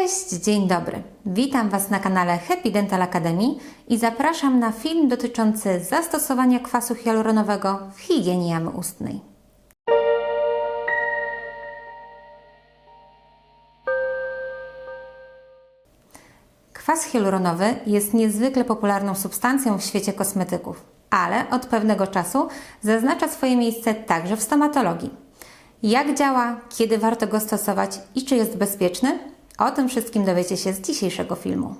Cześć, dzień dobry. Witam Was na kanale Happy Dental Academy i zapraszam na film dotyczący zastosowania kwasu hialuronowego w higienie jamy ustnej. Kwas hialuronowy jest niezwykle popularną substancją w świecie kosmetyków, ale od pewnego czasu zaznacza swoje miejsce także w stomatologii. Jak działa, kiedy warto go stosować i czy jest bezpieczny? O tym wszystkim dowiecie się z dzisiejszego filmu.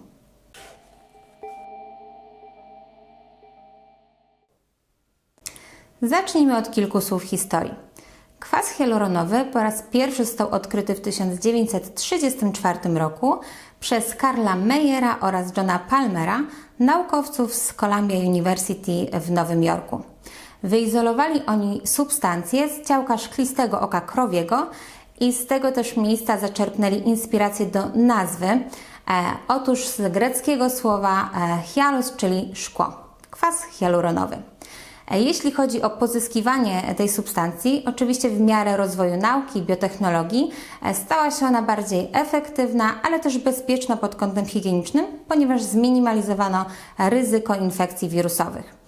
Zacznijmy od kilku słów historii. Kwas hialuronowy po raz pierwszy został odkryty w 1934 roku przez Karla Meyera oraz Johna Palmera, naukowców z Columbia University w Nowym Jorku. Wyizolowali oni substancje z ciałka szklistego oka krowiego i z tego też miejsca zaczerpnęli inspirację do nazwy. E, otóż z greckiego słowa e, hialus, czyli szkło, kwas hialuronowy. E, Jeśli chodzi o pozyskiwanie tej substancji, oczywiście w miarę rozwoju nauki i biotechnologii e, stała się ona bardziej efektywna, ale też bezpieczna pod kątem higienicznym, ponieważ zminimalizowano ryzyko infekcji wirusowych.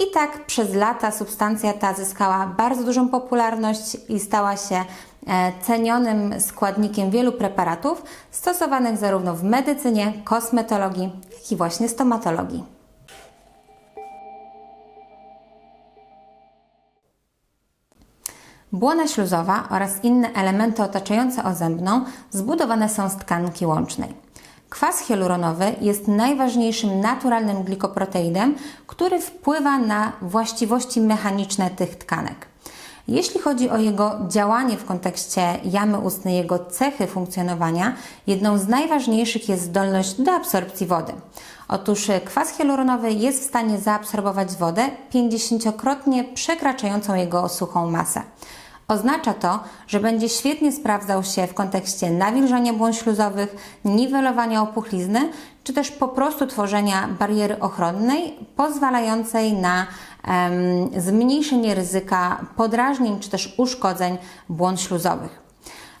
I tak przez lata substancja ta zyskała bardzo dużą popularność i stała się cenionym składnikiem wielu preparatów stosowanych zarówno w medycynie, kosmetologii, jak i właśnie stomatologii. Błona śluzowa oraz inne elementy otaczające ozębną zbudowane są z tkanki łącznej. Kwas hialuronowy jest najważniejszym naturalnym glikoproteidem, który wpływa na właściwości mechaniczne tych tkanek. Jeśli chodzi o jego działanie w kontekście jamy ustnej, jego cechy funkcjonowania, jedną z najważniejszych jest zdolność do absorpcji wody. Otóż kwas hialuronowy jest w stanie zaabsorbować wodę 50-krotnie przekraczającą jego suchą masę. Oznacza to, że będzie świetnie sprawdzał się w kontekście nawilżania błon śluzowych, niwelowania opuchlizny, czy też po prostu tworzenia bariery ochronnej pozwalającej na em, zmniejszenie ryzyka podrażnień czy też uszkodzeń błon śluzowych.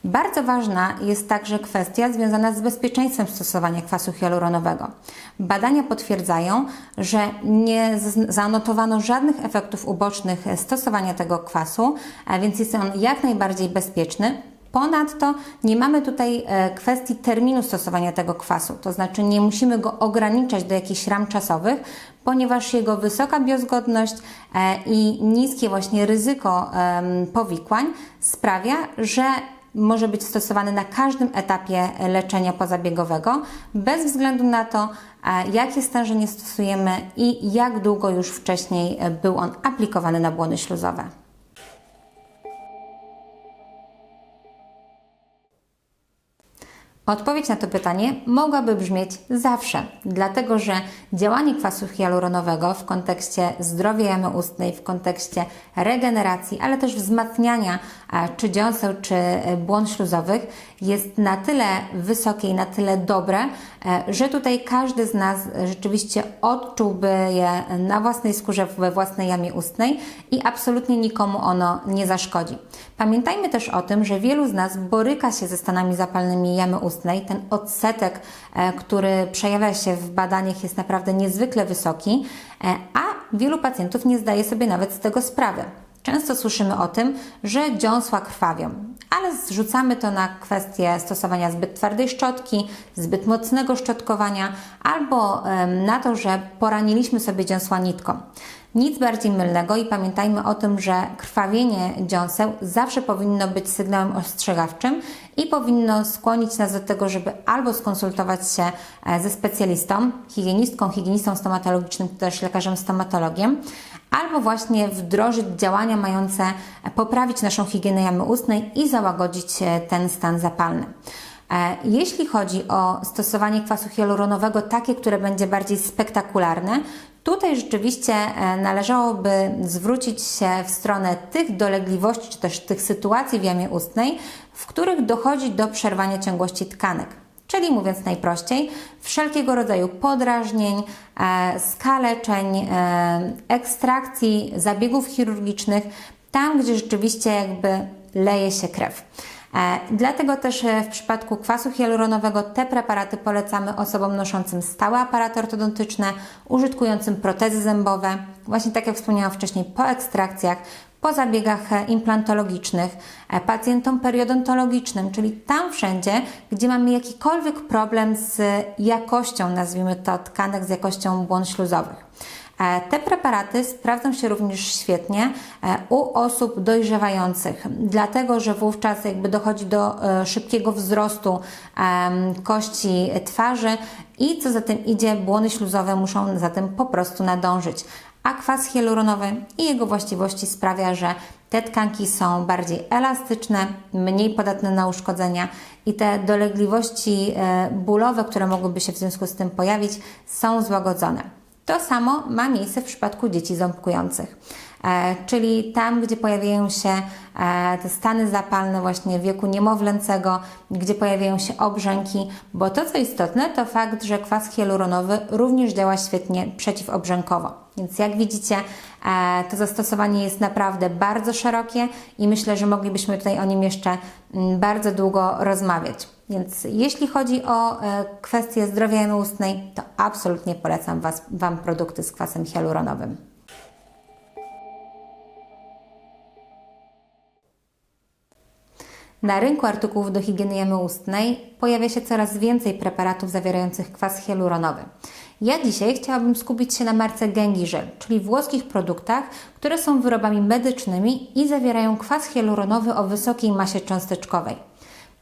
Bardzo ważna jest także kwestia związana z bezpieczeństwem stosowania kwasu hialuronowego. Badania potwierdzają, że nie zanotowano żadnych efektów ubocznych stosowania tego kwasu, a więc jest on jak najbardziej bezpieczny. Ponadto nie mamy tutaj e, kwestii terminu stosowania tego kwasu, to znaczy nie musimy go ograniczać do jakichś ram czasowych, ponieważ jego wysoka biozgodność e, i niskie właśnie ryzyko powikłań sprawia, że może być stosowany na każdym etapie leczenia pozabiegowego, bez względu na to, jakie stężenie stosujemy i jak długo już wcześniej był on aplikowany na błony śluzowe. Odpowiedź na to pytanie mogłaby brzmieć zawsze, dlatego że działanie kwasu hialuronowego w kontekście zdrowia jamy ustnej, w kontekście regeneracji, ale też wzmacniania czy dziąseł, czy błon śluzowych jest na tyle wysokie i na tyle dobre, e, że tutaj każdy z nas rzeczywiście odczułby je na własnej skórze, we własnej jamie ustnej i absolutnie nikomu ono nie zaszkodzi. Pamiętajmy też o tym, że wielu z nas boryka się ze stanami zapalnymi jamy ustnej. Ten odsetek, e, który przejawia się w badaniach jest naprawdę niezwykle wysoki, e, a wielu pacjentów nie zdaje sobie nawet z tego sprawy. Często słyszymy o tym, że dziąsła krwawią, ale zrzucamy to na kwestię stosowania zbyt twardej szczotki, zbyt mocnego szczotkowania albo na to, że poraniliśmy sobie dziąsła nitką. Nic bardziej mylnego i pamiętajmy o tym, że krwawienie dziąseł zawsze powinno być sygnałem ostrzegawczym i powinno skłonić nas do tego, żeby albo skonsultować się e, ze specjalistą, higienistką, higienistą stomatologicznym, czy też lekarzem stomatologiem, albo właśnie wdrożyć działania mające poprawić naszą higienę jamy ustnej i załagodzić e, ten stan zapalny. E, jeśli chodzi o stosowanie kwasu hialuronowego, takie, które będzie bardziej spektakularne, tutaj rzeczywiście e, należałoby zwrócić się w stronę tych dolegliwości, czy też tych sytuacji w jamie ustnej, w których dochodzi do przerwania ciągłości tkanek. Czyli mówiąc najprościej, wszelkiego rodzaju podrażnień, e, skaleczeń, e, ekstrakcji, zabiegów chirurgicznych, tam gdzie rzeczywiście jakby leje się krew. E, Dlatego też w przypadku kwasu hialuronowego te preparaty polecamy osobom noszącym stałe aparaty ortodontyczne, użytkującym protezy zębowe, właśnie tak jak wspomniałam wcześniej, po ekstrakcjach, po zabiegach e, implantologicznych, e, pacjentom periodontologicznym, czyli tam wszędzie, gdzie mamy jakikolwiek problem z jakością, nazwijmy to, tkanek, z jakością błon śluzowych. E, Te preparaty sprawdzą się również świetnie u osób dojrzewających, dlatego że wówczas jakby dochodzi do szybkiego wzrostu kości twarzy i co za tym idzie, błony śluzowe muszą za tym po prostu nadążyć. A kwas hialuronowy i jego właściwości sprawia, że te tkanki są bardziej elastyczne, mniej podatne na uszkodzenia i te dolegliwości e, bólowe, które mogłyby się w związku z tym pojawić, są złagodzone. To samo ma miejsce w przypadku dzieci ząbkujących. E, czyli tam, gdzie pojawiają się e, te stany zapalne właśnie wieku niemowlęcego, gdzie pojawiają się obrzęki, bo to co istotne to fakt, że kwas hialuronowy również działa świetnie przeciwobrzękowo. Więc jak widzicie, e, to zastosowanie jest naprawdę bardzo szerokie i myślę, że moglibyśmy tutaj o nim jeszcze mm, bardzo długo rozmawiać. Więc jeśli chodzi o kwestię zdrowia ustnej, to absolutnie polecam was, Wam produkty z kwasem hialuronowym. Na rynku artykułów do higieny jamy ustnej pojawia się coraz więcej preparatów zawierających kwas hialuronowy. Ja dzisiaj chciałabym skupić się na marce Gengiżel, czyli włoskich produktach, które są wyrobami medycznymi i zawierają kwas hialuronowy o wysokiej masie cząsteczkowej.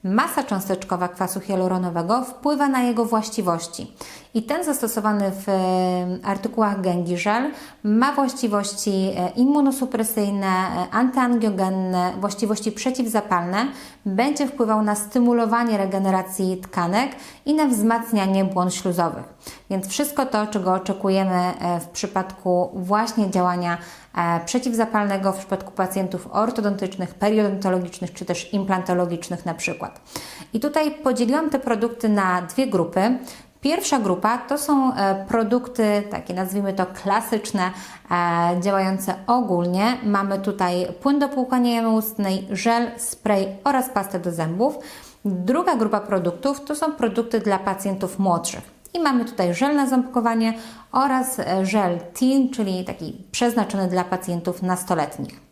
Masa cząsteczkowa kwasu hialuronowego wpływa na jego właściwości. I ten zastosowany w e, artykułach Gengiżel ma właściwości e, immunosupresyjne, e, antyangiogenne, właściwości przeciwzapalne, będzie wpływał na stymulowanie regeneracji tkanek i na wzmacnianie błon śluzowych. Więc wszystko to, czego oczekujemy w przypadku właśnie działania przeciwzapalnego w przypadku pacjentów ortodontycznych, periodontologicznych czy też implantologicznych na przykład. I tutaj podzieliłam te produkty na dwie grupy. Pierwsza grupa to są e, produkty, takie nazwijmy to klasyczne, e, działające ogólnie. Mamy tutaj płyn do płukania jamy ustnej, żel, spray oraz pastę do zębów. Druga grupa produktów to są produkty dla pacjentów młodszych. I mamy tutaj żel na ząbkowanie oraz e, żel teen, czyli taki przeznaczony dla pacjentów nastoletnich.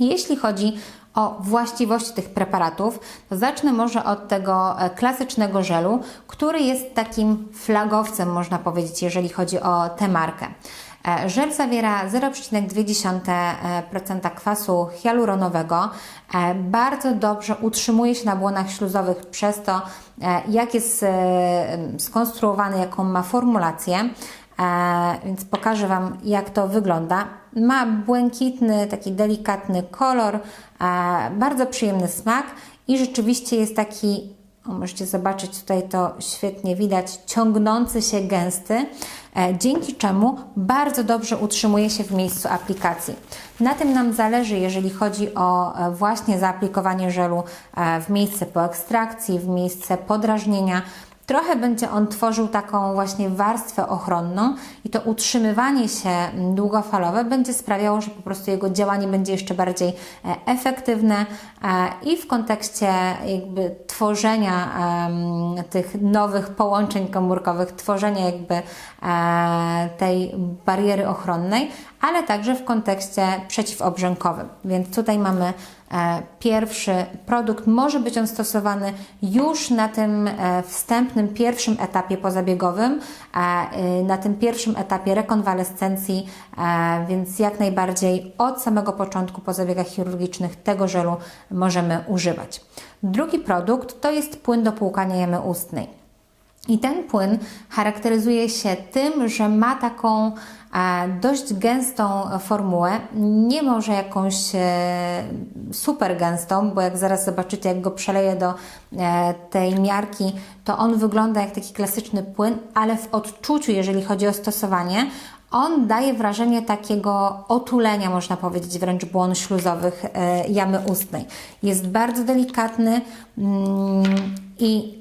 Jeśli chodzi o właściwości tych preparatów, to zacznę może od tego e, klasycznego żelu, który jest takim flagowcem, można powiedzieć, jeżeli chodzi o tę markę. E, Żel zawiera 0,2% kwasu hialuronowego. E, Bardzo dobrze utrzymuje się na błonach śluzowych przez to, jak jest skonstruowany, jaką ma formulację. Więc pokażę Wam, jak to wygląda. Ma błękitny, taki delikatny kolor, bardzo przyjemny smak i rzeczywiście jest taki, możecie zobaczyć tutaj to świetnie widać, ciągnący się gęsty, e, dzięki czemu bardzo dobrze utrzymuje się w miejscu aplikacji. Na tym nam zależy, jeżeli chodzi o e, właśnie zaaplikowanie żelu e, w miejsce po ekstrakcji, w miejsce podrażnienia. Trochę będzie on tworzył taką właśnie warstwę ochronną i to utrzymywanie się długofalowe będzie sprawiało, że po prostu jego działanie będzie jeszcze bardziej e, efektywne e, i w kontekście jakby tworzenia tych nowych połączeń komórkowych, tworzenia jakby e, tej bariery ochronnej, ale także w kontekście przeciwobrzękowym. Więc tutaj mamy e, pierwszy produkt. Może być on stosowany już na tym e, wstępnym, pierwszym etapie pozabiegowym, e, e, na tym pierwszym etapie rekonwalescencji, więc jak najbardziej od samego początku po zabiegach chirurgicznych tego żelu możemy używać. Drugi produkt to jest płyn do płukania jamy ustnej. I ten płyn charakteryzuje się tym, że ma taką e, dość gęstą formułę. Nie może jakąś e, super gęstą, bo jak zaraz zobaczycie, jak go przeleję do e, tej miarki, to on wygląda jak taki klasyczny płyn, ale w odczuciu, jeżeli chodzi o stosowanie, on daje wrażenie takiego otulenia, można powiedzieć, wręcz błon śluzowych jamy ustnej. Jest bardzo delikatny mm, i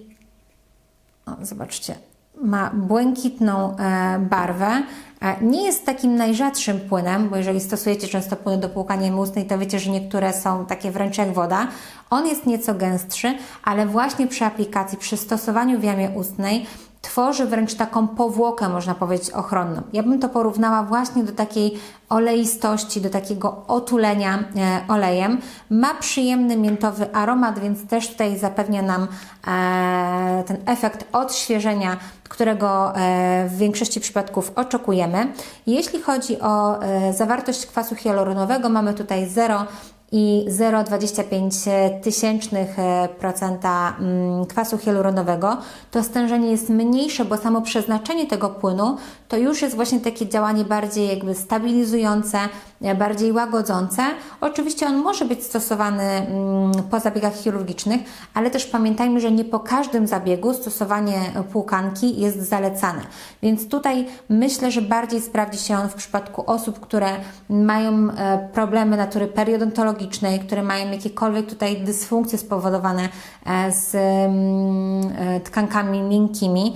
o, zobaczcie, ma błękitną e, barwę. E, Nie jest takim najrzadszym płynem, bo jeżeli stosujecie często płyny do płukania ustnej, to wiecie, że niektóre są takie wręcz jak woda. On jest nieco gęstszy, ale właśnie przy aplikacji, przy stosowaniu w jamie ustnej tworzy wręcz taką powłokę, można powiedzieć, ochronną. Ja bym to porównała właśnie do takiej oleistości, do takiego otulenia e, olejem. Ma przyjemny miętowy aromat, więc też tutaj zapewnia nam e, ten efekt odświeżenia, którego e, w większości przypadków oczekujemy. Jeśli chodzi o zawartość kwasu hialuronowego, mamy tutaj 0 i 0,25 tysięcznych e, procenta mm, kwasu hialuronowego, to stężenie jest mniejsze, bo samo przeznaczenie tego płynu to już jest właśnie takie działanie bardziej jakby stabilizujące, e, bardziej łagodzące. Oczywiście on może być stosowany mm, po zabiegach chirurgicznych, ale też pamiętajmy, że nie po każdym zabiegu stosowanie płukanki jest zalecane. Więc tutaj myślę, że bardziej sprawdzi się on w przypadku osób, które mają e, problemy natury periodontologicznej, które mają jakiekolwiek tutaj dysfunkcje spowodowane e, z mm, e, tkankami miękkimi.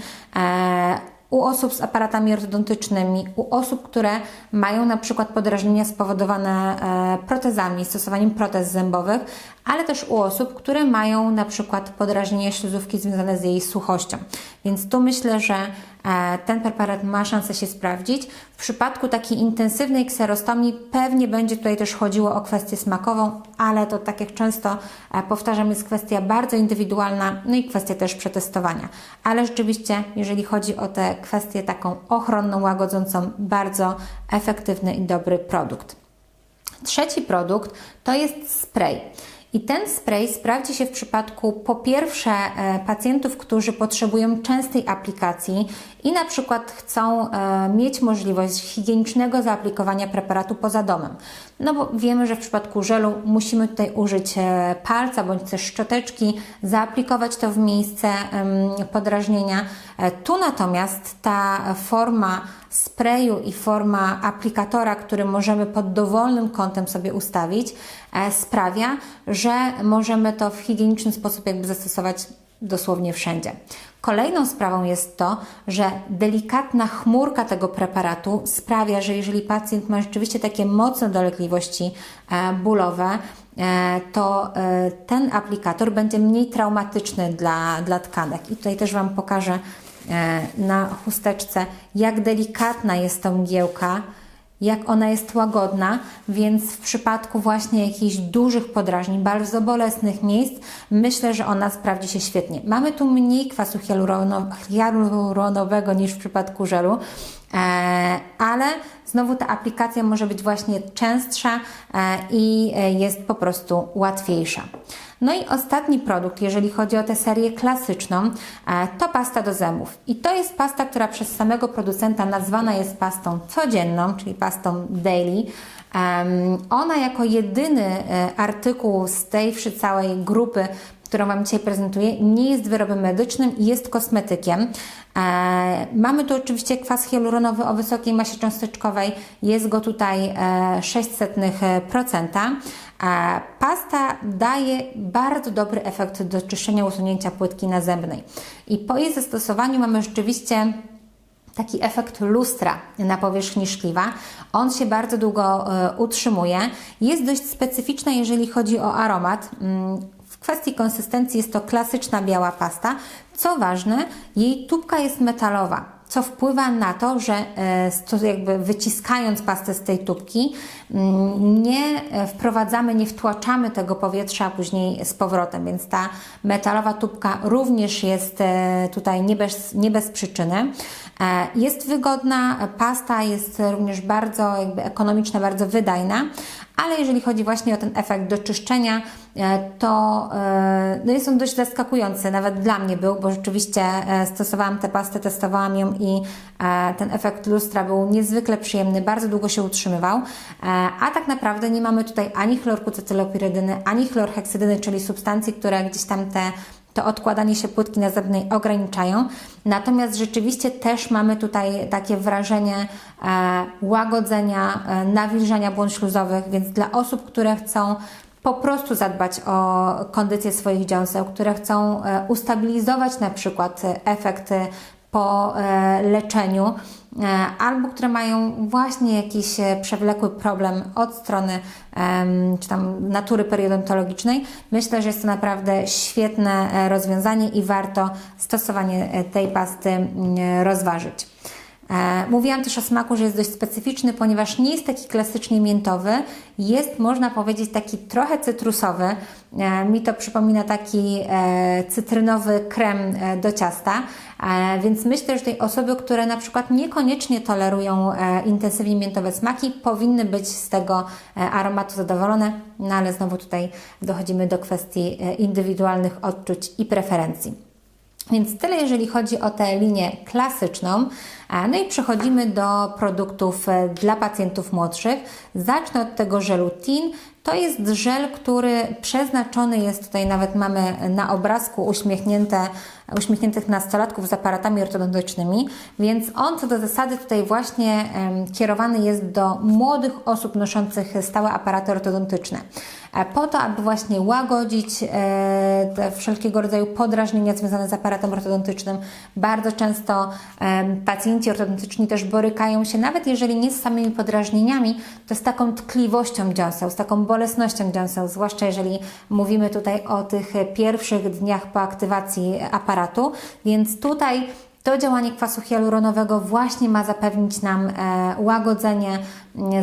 U osób z aparatami ortodontycznymi, u osób, które mają na przykład podrażnienia spowodowane e, protezami, stosowaniem protez zębowych, ale też u osób, które mają na przykład podrażnienia śluzówki związane z jej suchością. Więc tu myślę, że ten preparat ma szansę się sprawdzić. W przypadku takiej intensywnej kserostomii pewnie będzie tutaj też chodziło o kwestię smakową, ale to tak jak często e, powtarzam, jest kwestia bardzo indywidualna, no i kwestia też przetestowania. Ale rzeczywiście, jeżeli chodzi o tę kwestię taką ochronną, łagodzącą, bardzo efektywny i dobry produkt. Trzeci produkt to jest spray. I ten spray sprawdzi się w przypadku po pierwsze e, pacjentów, którzy potrzebują częstej aplikacji i na przykład chcą e, mieć możliwość higienicznego zaaplikowania preparatu poza domem. No bo wiemy, że w przypadku żelu musimy tutaj użyć e, palca bądź też szczoteczki, zaaplikować to w miejsce podrażnienia. E, Tu natomiast ta forma sprayu i forma aplikatora, który możemy pod dowolnym kątem sobie ustawić, sprawia, że możemy to w higieniczny sposób jakby zastosować dosłownie wszędzie. Kolejną sprawą jest to, że delikatna chmurka tego preparatu sprawia, że jeżeli pacjent ma rzeczywiście takie mocne dolegliwości e, bólowe, e, to e, ten aplikator będzie mniej traumatyczny dla, dla tkanek. I tutaj też Wam pokażę na chusteczce, jak delikatna jest to mgiełka, jak ona jest łagodna, więc w przypadku właśnie jakichś dużych podrażnień, bardzo bolesnych miejsc, myślę, że ona sprawdzi się świetnie. Mamy tu mniej kwasu hialurono- hialuronowego niż w przypadku żelu, e, ale znowu ta aplikacja może być właśnie częstsza e, i e, jest po prostu łatwiejsza. No i ostatni produkt, jeżeli chodzi o tę serię klasyczną, e, to pasta do zębów. I to jest pasta, która przez samego producenta nazwana jest pastą codzienną, czyli pastą daily. Ona jako jedyny artykuł z tej całej grupy, którą Wam dzisiaj prezentuję, nie jest wyrobem medycznym jest kosmetykiem. E, mamy tu oczywiście kwas hialuronowy o wysokiej masie cząsteczkowej, jest go tutaj e, 0,06%. E, pasta daje bardzo dobry efekt do czyszczenia, usunięcia płytki nazębnej. I po jej zastosowaniu mamy rzeczywiście taki efekt lustra na powierzchni szkliwa. On się bardzo długo e, utrzymuje. Jest dość specyficzna, jeżeli chodzi o aromat. Kwestii konsystencji jest to klasyczna biała pasta. Co ważne, jej tubka jest metalowa, co wpływa na to, że e, jakby wyciskając pastę z tej tubki, mm, nie e, wprowadzamy, nie wtłaczamy tego powietrza później z powrotem, więc ta metalowa tubka również jest e, tutaj nie bez, nie bez przyczyny. Jest wygodna, pasta jest również bardzo jakby ekonomiczna, bardzo wydajna, ale jeżeli chodzi właśnie o ten efekt do czyszczenia, e, to e, no jest on dość zaskakujący, nawet dla mnie był, bo rzeczywiście e, stosowałam tę pastę, testowałam ją i ten efekt lustra był niezwykle przyjemny, bardzo długo się utrzymywał, a tak naprawdę nie mamy tutaj ani chlorkucetylopirydyny, ani chlorheksydyny, czyli substancji, które gdzieś tam te to odkładanie się płytki nazębnej ograniczają. Natomiast rzeczywiście też mamy tutaj takie wrażenie e, łagodzenia, e, nawilżania błąd śluzowych, więc dla osób, które chcą po prostu zadbać o kondycję swoich dziąseł, które chcą e, ustabilizować na przykład efekt po e, leczeniu, e, albo które mają właśnie jakiś e, przewlekły problem od strony czy tam natury periodontologicznej. Myślę, że jest to naprawdę świetne rozwiązanie i warto stosowanie tej pasty mm, rozważyć. E, Mówiłam też o smaku, że jest dość specyficzny, ponieważ nie jest taki klasycznie miętowy, jest można powiedzieć taki trochę cytrusowy. E, Mi to przypomina taki e, cytrynowy krem do ciasta, więc myślę, że tutaj osoby, które na przykład niekoniecznie tolerują intensywnie miętowe smaki, powinny być z tego aromatu zadowolone, no ale znowu tutaj dochodzimy do kwestii indywidualnych odczuć i preferencji. Więc tyle, jeżeli chodzi o tę linię klasyczną. A, No i przechodzimy do produktów e, dla pacjentów młodszych. Zacznę od tego żelu TIN. To jest żel, który przeznaczony jest, tutaj nawet mamy na obrazku uśmiechnięte, uśmiechniętych nastolatków z aparatami ortodontycznymi, więc on co do zasady tutaj właśnie kierowany jest do młodych osób noszących stałe aparaty ortodontyczne e, po to, aby właśnie łagodzić e, te wszelkiego rodzaju podrażnienia związane z aparatem ortodontycznym. Bardzo często pacjenci ortodontyczni też borykają się, nawet jeżeli nie z samymi podrażnieniami, to z taką tkliwością dziąseł, z taką bolesnością dziąseł, zwłaszcza jeżeli mówimy tutaj o tych pierwszych dniach po aktywacji aparatu, więc tutaj to działanie kwasu hialuronowego właśnie ma zapewnić nam e, łagodzenie,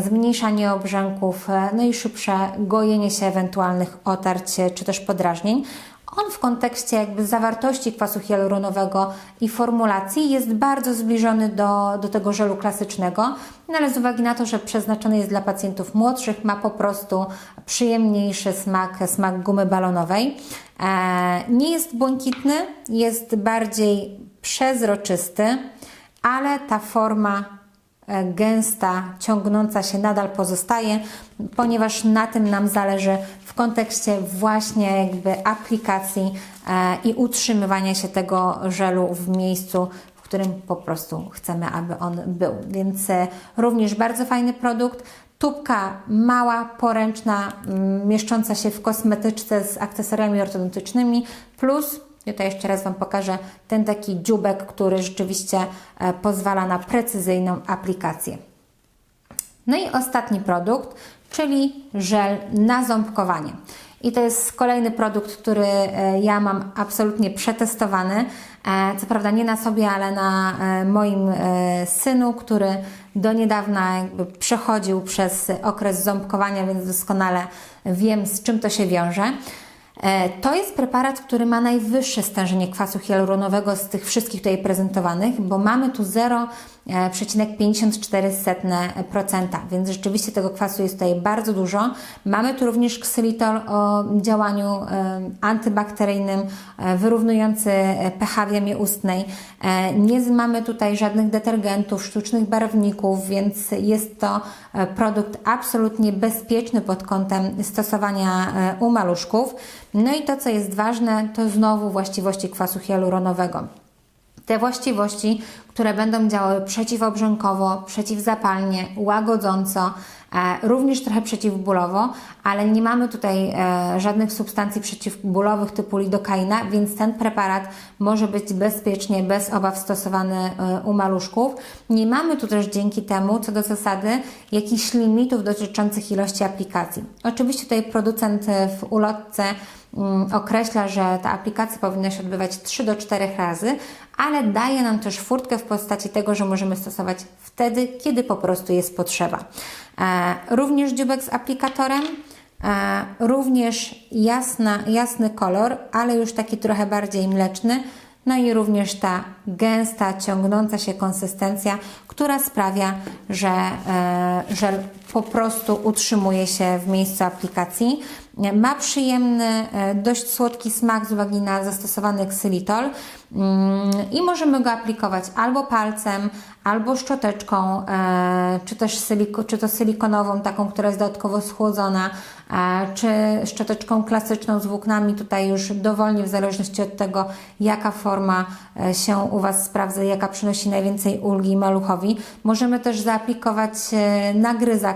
zmniejszanie obrzęków, e, no i szybsze gojenie się ewentualnych otarć e, czy też podrażnień. On w kontekście jakby zawartości kwasu hialuronowego i formulacji jest bardzo zbliżony do, do tego żelu klasycznego, no ale z uwagi na to, że przeznaczony jest dla pacjentów młodszych, ma po prostu przyjemniejszy smak, smak gumy balonowej. E, nie jest błękitny, jest bardziej przezroczysty, ale ta forma gęsta, ciągnąca się nadal pozostaje, ponieważ na tym nam zależy w kontekście właśnie jakby aplikacji e, i utrzymywania się tego żelu w miejscu, w którym po prostu chcemy, aby on był. Więc e, również bardzo fajny produkt. Tubka mała, poręczna, mieszcząca się w kosmetyczce z akcesoriami ortodontycznymi, plus tutaj jeszcze raz Wam pokażę ten taki dziubek, który rzeczywiście e, pozwala na precyzyjną aplikację. No i ostatni produkt, czyli żel na ząbkowanie. I to jest kolejny produkt, który e, ja mam absolutnie przetestowany. E, Co prawda nie na sobie, ale na moim synu, który do niedawna jakby przechodził przez okres ząbkowania, więc doskonale wiem, z czym to się wiąże. E, To jest preparat, który ma najwyższe stężenie kwasu hialuronowego z tych wszystkich tutaj prezentowanych, bo mamy tu 0,54%, więc rzeczywiście tego kwasu jest tutaj bardzo dużo. Mamy tu również ksylitol o działaniu antybakteryjnym, e, wyrównujący e, pH w jamie ustnej. E, Nie mamy tutaj żadnych detergentów, sztucznych barwników, więc jest to produkt absolutnie bezpieczny pod kątem stosowania u maluszków. No i to, co jest ważne, to znowu właściwości kwasu hialuronowego. Te właściwości, które będą działały przeciwobrzękowo, przeciwzapalnie, łagodząco, e, również trochę przeciwbólowo, ale nie mamy tutaj e, żadnych substancji przeciwbólowych typu lidokaina, więc ten preparat może być bezpiecznie, bez obaw stosowany e, u maluszków. Nie mamy tu też dzięki temu, co do zasady, jakichś limitów dotyczących ilości aplikacji. Oczywiście tutaj producent w ulotce określa, że ta aplikacja powinna się odbywać 3 do 4 razy, ale daje nam też furtkę w postaci tego, że możemy stosować wtedy, kiedy po prostu jest potrzeba. E, również dziubek z aplikatorem, e, również jasna, jasny kolor, ale już taki trochę bardziej mleczny. No i również ta gęsta, ciągnąca się konsystencja, która sprawia, że e, po prostu utrzymuje się w miejscu aplikacji. Ma przyjemny, e, dość słodki smak z uwagi na zastosowany ksylitol Mm, i możemy go aplikować albo palcem, albo szczoteczką, e, czy też siliko, czy to silikonową, taką, która jest dodatkowo schłodzona, e, czy szczoteczką klasyczną z włóknami, tutaj już dowolnie w zależności od tego, jaka forma się u Was sprawdza, jaka przynosi najwięcej ulgi maluchowi. Możemy też zaaplikować e,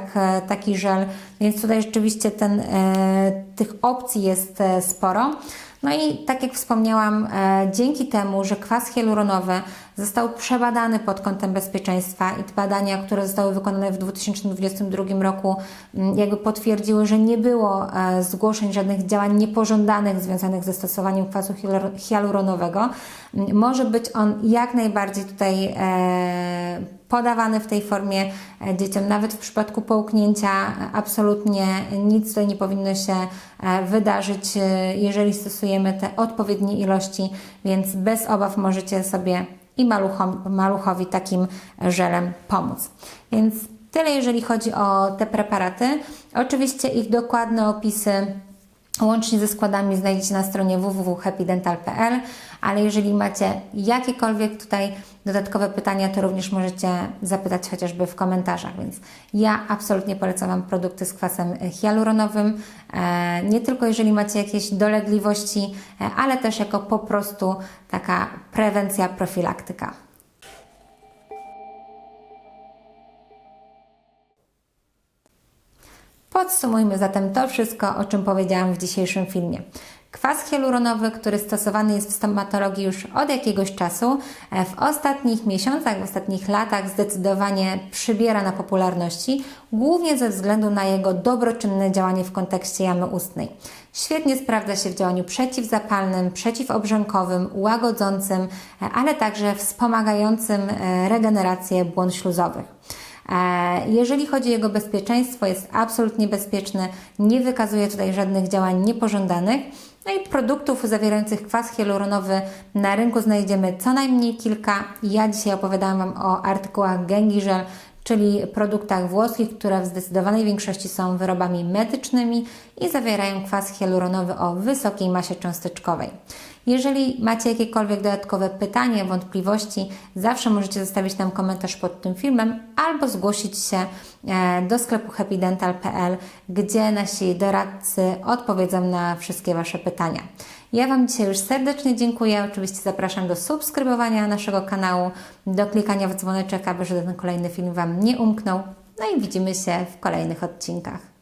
gryzak e, taki żel, więc tutaj rzeczywiście ten, e, tych opcji jest e, sporo. No i tak jak wspomniałam, e, dzięki temu, że kwas hialuronowy został przebadany pod kątem bezpieczeństwa i te badania, które zostały wykonane w 2022 roku, m, jakby potwierdziły, że nie było e, zgłoszeń żadnych działań niepożądanych związanych ze stosowaniem kwasu hialur- hialuronowego, m, może być on jak najbardziej tutaj e, podawany w tej formie dzieciom. Nawet w przypadku połknięcia absolutnie nic tutaj nie powinno się wydarzyć, e, jeżeli stosujemy te odpowiednie ilości, więc bez obaw możecie sobie i maluchom, maluchowi takim żelem pomóc. Więc tyle, jeżeli chodzi o te preparaty. Oczywiście ich dokładne opisy Łącznie ze składami znajdziecie na stronie www.happydental.pl, ale jeżeli macie jakiekolwiek tutaj dodatkowe pytania, to również możecie zapytać chociażby w komentarzach. Więc ja absolutnie polecam Wam produkty z kwasem hialuronowym, e, nie tylko jeżeli macie jakieś dolegliwości, e, ale też jako po prostu taka prewencja, profilaktyka. Podsumujmy zatem to wszystko, o czym powiedziałam w dzisiejszym filmie. Kwas hialuronowy, który stosowany jest w stomatologii już od jakiegoś czasu, e, w ostatnich miesiącach, w ostatnich latach zdecydowanie przybiera na popularności, głównie ze względu na jego dobroczynne działanie w kontekście jamy ustnej. Świetnie sprawdza się w działaniu przeciwzapalnym, przeciwobrzękowym, łagodzącym, e, ale także wspomagającym e, regenerację błon śluzowych. E, Jeżeli chodzi o jego bezpieczeństwo, jest absolutnie bezpieczny, nie wykazuje tutaj żadnych działań niepożądanych. No i produktów zawierających kwas hialuronowy na rynku znajdziemy co najmniej kilka. Ja dzisiaj opowiadałam Wam o artykułach Gengiżel, czyli produktach włoskich, które w zdecydowanej większości są wyrobami medycznymi i zawierają kwas hialuronowy o wysokiej masie cząsteczkowej. Jeżeli macie jakiekolwiek dodatkowe pytania, wątpliwości, zawsze możecie zostawić nam komentarz pod tym filmem albo zgłosić się e, do sklepu happydental.pl, gdzie nasi doradcy odpowiedzą na wszystkie Wasze pytania. Ja Wam dzisiaj już serdecznie dziękuję. Oczywiście zapraszam do subskrybowania naszego kanału, do klikania w dzwoneczek, aby żaden kolejny film Wam nie umknął. No i widzimy się w kolejnych odcinkach.